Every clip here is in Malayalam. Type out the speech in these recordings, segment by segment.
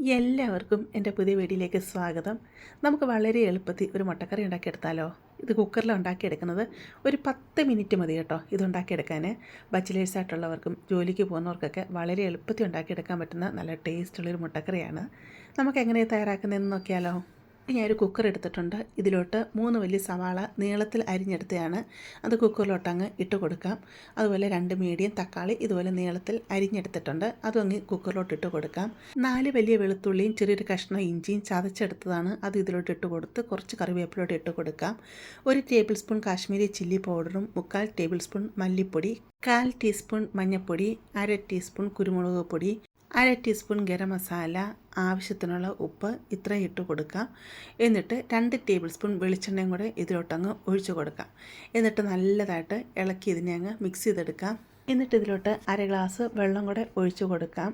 എല്ലാവർക്കും എന്റെ പുതിയ വീഡിയോയിലേക്ക് സ്വാഗതം. നമുക്ക് വളരെ എളുപ്പത്തിൽ ഒരു മുട്ടക്കറി ഉണ്ടാക്കിയെടുത്താലോ? ഇത് കുക്കറിൽ ഉണ്ടാക്കിയെടുക്കുന്നത് ഒരു പത്ത് മിനിറ്റ് മതി കേട്ടോ ഇത് ഉണ്ടാക്കിയെടുക്കാൻ ബച്ചിലേഴ്സ് ആയിട്ടുള്ളവർക്കും ജോലിക്ക് പോകുന്നവർക്കൊക്കെ വളരെ എളുപ്പത്തിൽ ഉണ്ടാക്കിയെടുക്കാൻ പറ്റുന്ന നല്ല ടേസ്റ്റുള്ളൊരു മുട്ടക്കറിയാണ്. നമുക്ക് എങ്ങനെ തയ്യാറാക്കുന്നതെന്ന് നോക്കിയാലോ? ഞാനൊരു കുക്കർ എടുത്തിട്ടുണ്ട്. ഇതിലോട്ട് മൂന്ന് വലിയ സവാള നീളത്തിൽ അരിഞ്ഞെടുത്തതാണ് അത് കുക്കറിലോട്ട് അങ്ങ് ഇട്ട് കൊടുക്കാം. അതുപോലെ രണ്ട് മീഡിയം തക്കാളി ഇതുപോലെ നീളത്തിൽ അരിഞ്ഞെടുത്തിട്ടുണ്ട്. അതും അങ്ങ് കുക്കറിലോട്ട് ഇട്ട് കൊടുക്കാം. നാല് വലിയ വെളുത്തുള്ളിയും ചെറിയൊരു കഷ്ണം ഇഞ്ചിയും ചതച്ചെടുത്തതാണ്. അത് ഇതിലോട്ട് ഇട്ട് കൊടുത്ത് കുറച്ച് കറിവേപ്പിലോട്ട് ഇട്ട് കൊടുക്കാം. ഒരു ടേബിൾ സ്പൂൺ കാശ്മീരി ചില്ലി പൗഡറും മുക്കാൽ ടേബിൾ സ്പൂൺ മല്ലിപ്പൊടി കാൽ ടീസ്പൂൺ മഞ്ഞൾപ്പൊടി അര ടീസ്പൂൺ കുരുമുളക് പൊടി അര ടീസ്പൂൺ ഗരം മസാല ആവശ്യത്തിനുള്ള ഉപ്പ് ഇത്ര ഇട്ട് കൊടുക്കാം എന്നിട്ട് രണ്ട് ടേബിൾ സ്പൂൺ വെളിച്ചെണ്ണയും കൂടെ ഇതിലോട്ടങ്ങ് ഒഴിച്ചു കൊടുക്കുക. എന്നിട്ട് നല്ലതായിട്ട് ഇളക്കി ഇതിനെ അങ്ങ് മിക്സ് ചെയ്തെടുക്കാം എന്നിട്ട് ഇതിലോട്ട് അര ഗ്ലാസ് വെള്ളം കൂടെ ഒഴിച്ചു കൊടുക്കാം.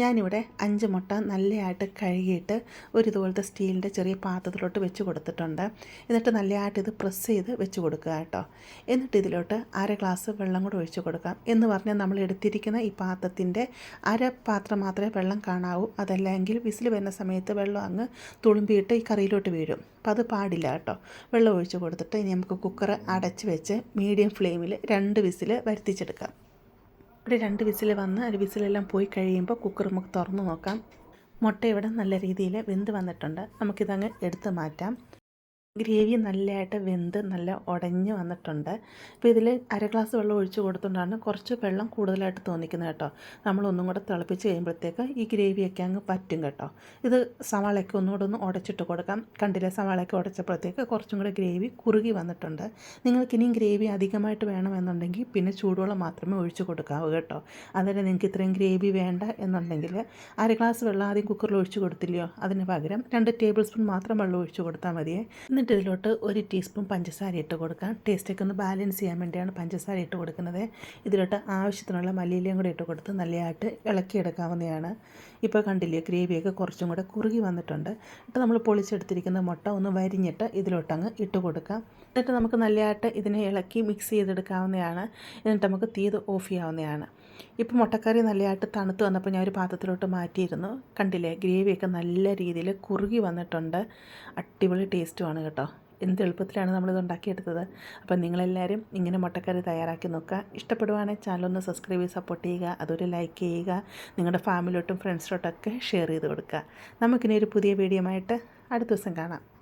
ഞാനിവിടെ അഞ്ച് മുട്ട നല്ലതായിട്ട് കഴുകിയിട്ട് ഒരു ഇതുപോലത്തെ സ്റ്റീലിന്റെ ചെറിയ പാത്രത്തിലോട്ട് വെച്ച് കൊടുത്തിട്ടുണ്ട്. എന്നിട്ട് നല്ലതായിട്ട് ഇത് പ്രസ് ചെയ്ത് വെച്ച് കൊടുക്കുക കേട്ടോ. എന്നിട്ട് ഇതിലോട്ട് അര ഗ്ലാസ് വെള്ളം കൂടെ ഒഴിച്ചു കൊടുക്കാം. എന്ന് പറഞ്ഞാൽ നമ്മൾ എടുത്തിരിക്കുന്ന ഈ പാത്രത്തിന്റെ അര പാത്രം മാത്രമേ വെള്ളം കാണാവൂ. അതല്ലെങ്കിൽ വിസിൽ വരുന്ന സമയത്ത് വെള്ളം അങ്ങ് തുളുമ്പിയിട്ട് ഈ കറിയിലോട്ട് വീഴും. അപ്പോൾ അത് പാടില്ല കേട്ടോ. വെള്ളം ഒഴിച്ചു കൊടുത്തിട്ട് ഇനി നമുക്ക് കുക്കർ അടച്ച് വെച്ച് മീഡിയം ഫ്ലെയിമിൽ രണ്ട് വിസിൽ വരുത്തിച്ചെടുക്കാം. ഇവിടെ രണ്ട് വിസിൽ വന്ന് ഒരു വിസിലെല്ലാം പോയി കഴിയുമ്പോൾ കുക്കർ നമുക്ക് തുറന്ന് നോക്കാം. മുട്ട ഇവിടെ നല്ല രീതിയിൽ വെന്ത് വന്നിട്ടുണ്ട്. നമുക്കിതങ്ങ് എടുത്ത് മാറ്റാം. ഗ്രേവി നല്ലതായിട്ട് വെന്ത് നല്ല ഉടഞ്ഞ് വന്നിട്ടുണ്ട്. അപ്പോൾ ഇതിൽ അര ഗ്ലാസ് വെള്ളം ഒഴിച്ച് കൊടുത്തുകൊണ്ടാണ് കുറച്ച് വെള്ളം കൂടുതലായിട്ട് തോന്നിക്കുന്നത് കേട്ടോ. നമ്മളൊന്നും കൂടെ തിളപ്പിച്ച് കഴിയുമ്പോഴത്തേക്ക് ഈ ഗ്രേവിയൊക്കെ അങ്ങ് പറ്റും കേട്ടോ. ഇത് സവാളയൊക്കെ ഒന്നുകൂടെ ഒന്ന് ഉടച്ചിട്ട് കൊടുക്കാം. കണ്ടില്ലേ? സവാളയൊക്കെ ഉടച്ചപ്പോഴത്തേക്ക് കുറച്ചും കൂടെ ഗ്രേവി കുറുകി വന്നിട്ടുണ്ട്. നിങ്ങൾക്ക് ഇനിയും ഗ്രേവി അധികമായിട്ട് വേണമെന്നുണ്ടെങ്കിൽ പിന്നെ ചൂടുവെള്ളം മാത്രമേ ഒഴിച്ച് കൊടുക്കാവൂ കേട്ടോ. അതുപോലെ നിങ്ങൾക്ക് ഇത്രയും ഗ്രേവി വേണ്ട എന്നുണ്ടെങ്കിൽ അര ഗ്ലാസ് വെള്ളം ആദ്യം കുക്കറിൽ ഒഴിച്ച് കൊടുത്തില്ലയോ? അതിന് പകരം രണ്ട് ടേബിൾ സ്പൂൺ മാത്രം വെള്ളം ഒഴിച്ച് കൊടുത്താൽ മതിയേ. എന്നിട്ട് ഇതിലോട്ട് ഒരു ടീസ്പൂൺ പഞ്ചസാര ഇട്ട് കൊടുക്കാം. ടേസ്റ്റൊക്കെ ഒന്ന് ബാലൻസ് ചെയ്യാൻ വേണ്ടിയാണ് പഞ്ചസാര ഇട്ട് കൊടുക്കുന്നത്. ഇതിലോട്ട് ആവശ്യത്തിനുള്ള മല്ലിയിലയും കൂടി ഇട്ട് കൊടുത്ത് നല്ലതായിട്ട് ഇളക്കിയെടുക്കാവുന്നതാണ്. ഇപ്പോൾ കണ്ടില്ലേ ഗ്രേവിയൊക്കെ കുറച്ചും കൂടെ കുറുകി വന്നിട്ടുണ്ട്. എന്നിട്ട് നമ്മൾ പൊളിച്ചെടുത്തിരിക്കുന്ന മുട്ട ഒന്ന് വരിഞ്ഞിട്ട് ഇതിലോട്ടങ്ങ് ഇട്ട് കൊടുക്കാം. എന്നിട്ട് നമുക്ക് നല്ലതായിട്ട് ഇതിനെ ഇളക്കി മിക്സ് ചെയ്തെടുക്കാവുന്നതാണ്. എന്നിട്ട് നമുക്ക് തീ ഓഫ് ചെയ്യാവുന്നതാണ്. ഇപ്പോൾ മുട്ടക്കറി നല്ലതായിട്ട് തണുത്ത് വന്നപ്പോൾ ഞാൻ ഒരു പാത്രത്തിലോട്ട് മാറ്റിയിരുന്നു. കണ്ടില്ലേ ഗ്രേവിയൊക്കെ നല്ല രീതിയിൽ കുറുകി വന്നിട്ടുണ്ട്. അടിപൊളി ടേസ്റ്റുമാണ് കേട്ടോ. എന്ത് എളുപ്പത്തിലാണ് നമ്മളിത് ഉണ്ടാക്കിയെടുത്തത്. അപ്പം നിങ്ങളെല്ലാവരും ഇങ്ങനെ മുട്ടക്കറി തയ്യാറാക്കി നോക്കുക. ഇഷ്ടപ്പെടുവാണെങ്കിൽ ചാനലൊന്ന് സബ്സ്ക്രൈബ് ചെയ്ത് സപ്പോർട്ട് ചെയ്യുക. അതൊരു ലൈക്ക് ചെയ്യുക. നിങ്ങളുടെ ഫാമിലിയോട്ടും ഫ്രണ്ട്സിലോട്ടൊക്കെ ഷെയർ ചെയ്ത് കൊടുക്കുക. നമുക്കിനി ഒരു പുതിയ വീഡിയോ ആയിട്ട് അടുത്ത ദിവസം കാണാം.